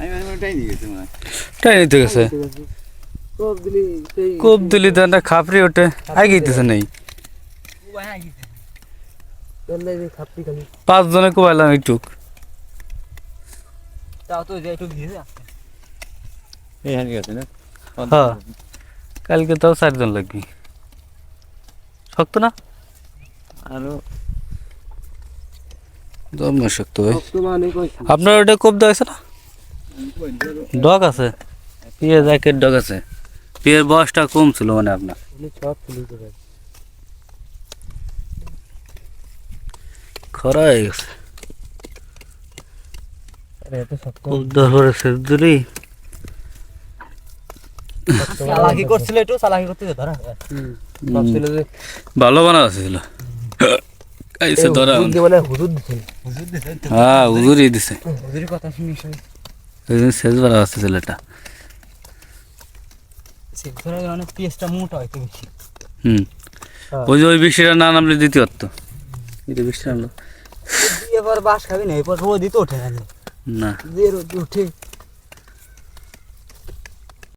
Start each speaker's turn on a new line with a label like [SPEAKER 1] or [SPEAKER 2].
[SPEAKER 1] আমি মানে ওটাই নিয়ে গেছি মনে হয়
[SPEAKER 2] তাই নিতে গেছে
[SPEAKER 3] কোপ দিলি সেই
[SPEAKER 2] কোপ দিলি তো একটা খাপড়ি ওঠে আগে দিতেছে নেই
[SPEAKER 3] গন্ধাই যে খাপটি খালি
[SPEAKER 2] পাঁচ জনে কোবাইলাম একটু
[SPEAKER 3] তাও তো যে একটু ভিজে
[SPEAKER 1] এইখানে গেছে না
[SPEAKER 2] হ্যাঁ কালকে তাও চারজন লাগবে শক্ত না
[SPEAKER 1] আরো
[SPEAKER 2] দমে শক্ত ভাই
[SPEAKER 3] শক্ত মানে কইছি
[SPEAKER 2] আপনার ওটা কোপ দেওয়া আছে না ডগ আছে? পিঁয়াজ একের ডগ আছে। পিঁয়াজ বয়সটা কম ছিল মানে আপনার। খরা হয়ে গেছে।
[SPEAKER 3] আরে এত শক্ত
[SPEAKER 2] কোপ দেওয়ার পরে শেষ দিলি
[SPEAKER 3] করছিল একটু চালাকি করতে ধরা।
[SPEAKER 2] ভালো বানা ছিল। ধরা।
[SPEAKER 3] হুজুর দিছে।
[SPEAKER 2] হ্যাঁ উজুরি দিছে।
[SPEAKER 3] হুজুরের কথা শুনি সবাই
[SPEAKER 2] ওই জন্য বারা আছে ছেলেটা।
[SPEAKER 3] মানে পিএসটা মোটা হয় বেশি।
[SPEAKER 2] হুম।
[SPEAKER 3] হ্যাঁ।
[SPEAKER 2] ওই যে ওই বৃষ্টিটা না নামলে দিতে এটা বৃষ্টি নামলো।
[SPEAKER 3] এবার বাস খাবি না এবার রোদই তো ওঠে না।
[SPEAKER 2] না।
[SPEAKER 3] যে রোদ উঠে